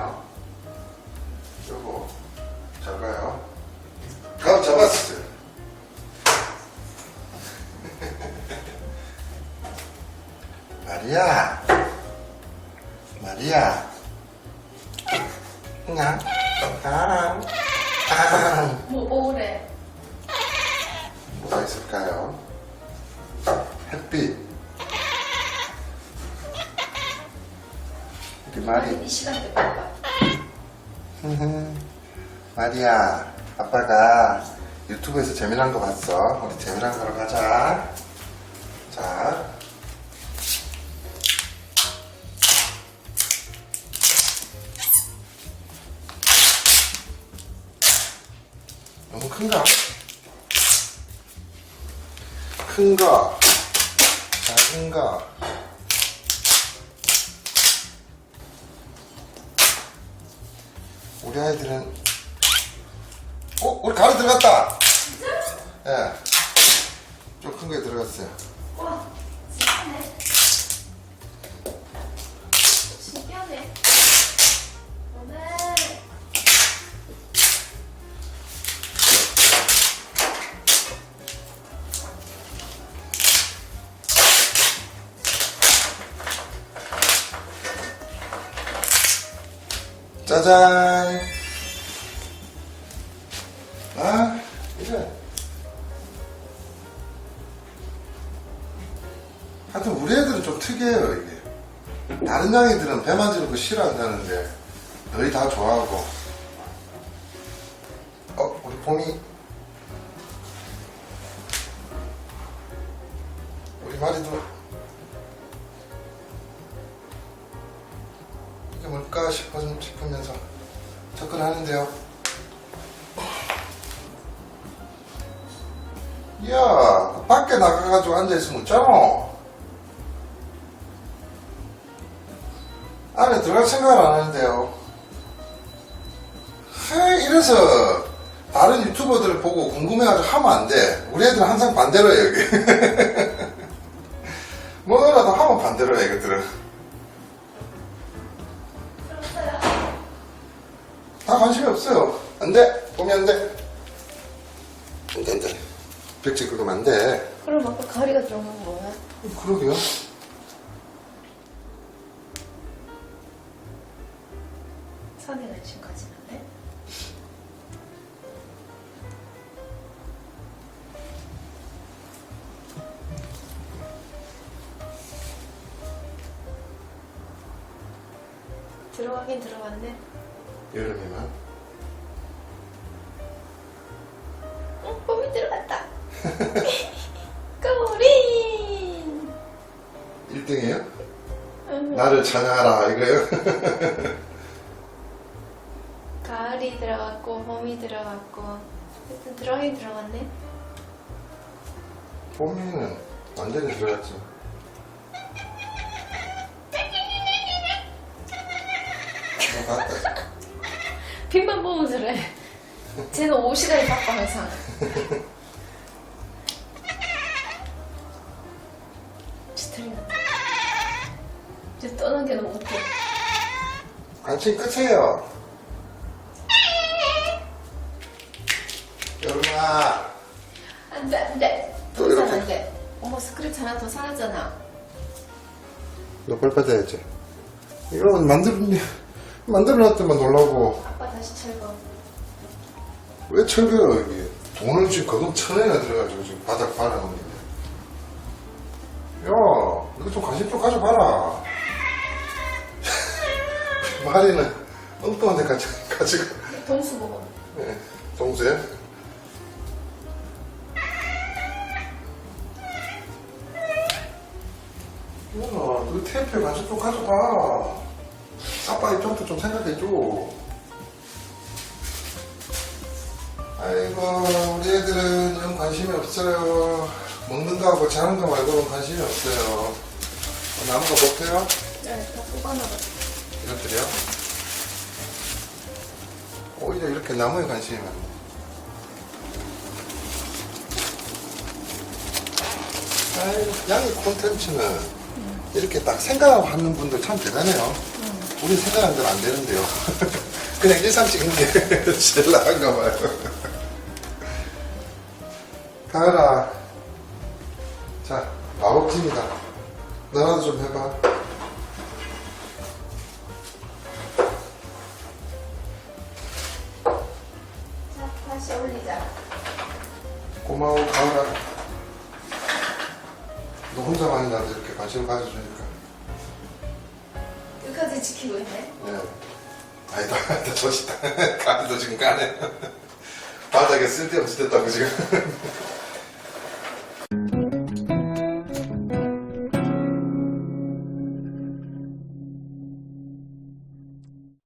가요. 요거 잘 가요. 감 잡았어요. 마리아, 마리아, 나, 나랑, 뭐, 뭐 오래? 뭐가 있을까요? 햇빛. 우리 마리. 이 시간대. 마리야, 아빠가 유튜브에서 재미난 거 봤어. 우리 재미난 거로 가자. 자. 너무 큰가? 큰 거, 작은 거. 우리 아이들은 어? 우리 가루 들어갔다! 예. 좀 큰 거에 들어갔어요. 와. 신기하네. 짜잔! 아, 이래. 하여튼 우리 애들은 좀 특이해요, 이게. 다른 양이들은 배 만지는 거 싫어한다는데, 너희 다 좋아하고. 어, 우리 봄이. 우리 마리도. 싶어, 싶으면서 접근하는데요. 이야, 밖에 나가가지고 앉아있으면 웃잖아. 안에 들어갈 생각을 안 하는데요. 헤, 이래서 다른 유튜버들 보고 궁금해가지고 하면 안 돼. 우리 애들은 항상 반대로 해, 여기. 뭐라도 하면 반대로 해, 이것들은. 다 관심이 없어요. 안 돼. 보면 안 돼. 안 돼, 안 돼. 벽지 긁으면 안 돼. 그럼 아까 가리가 들어간 건 뭐야? 그러게요. 산에 관심 가지는데? 들어가긴 들어갔네. 여름에만. 어, 봄이 들어갔다. 꼬린! 1등이에요? 응. 나를 찬양하라, 이거요? 가을이 들어갔고, 봄이 들어갔고. 하여튼 들어가긴 들어갔네. 봄이는 완전히 들어갔지. 어, 맞다. 빛만 보면 그래. 쟤는 옷이라이 바빠 항상. 스트링. 이제 떠난 게 너무 웃겨. 관심 끝이에요. 여름아, 안 돼, 안 돼. 또더 이상 이렇게. 안 돼. 어머, 스크래치 하나 더 사라졌잖아. 너벌 받아야지. 이거 만들, 만들어놨더만 놀라고. 아빠 다시 철거. 왜 철거야, 여기? 돈을 지금 거금 천 원이나 들어가지고 지금 바닥 바라놓는데. 야, 이거 좀 관심 좀 가져봐라. 마리는 엉뚱한데 가지, 가지고. 동수 보고. 네, 동생. 야, 너 테이프에 관심 좀 가져봐. 아빠 입장도 좀 생각해줘. 아이고, 우리 애들은 이런 관심이 없어요. 먹는 거하고 자는 거 말고는 관심이 없어요. 남은 거 먹게요? 네, 다 뽑아놔봐. 이것들이요? 오히려 이렇게 나무에 관심이 많네. 아이고, 양이 콘텐츠는 이렇게 딱 생각하고 하는 분들 참 대단해요. 우리 생각한 대로 안 되는데요. 그냥 일상 찍는 게 제일 나은가 봐요. 가을아. 자, 마법팀이다. 너라도 좀 해봐. 같이 올리자. 고마워 가을아 너 혼자만이 나한테 이렇게 관심 을 가져주니까 끝까지 지키고 있네. 네. 아니다 아니다 저시다 가을도 지금 까네 바닥에 쓸데없이 됐다고 지금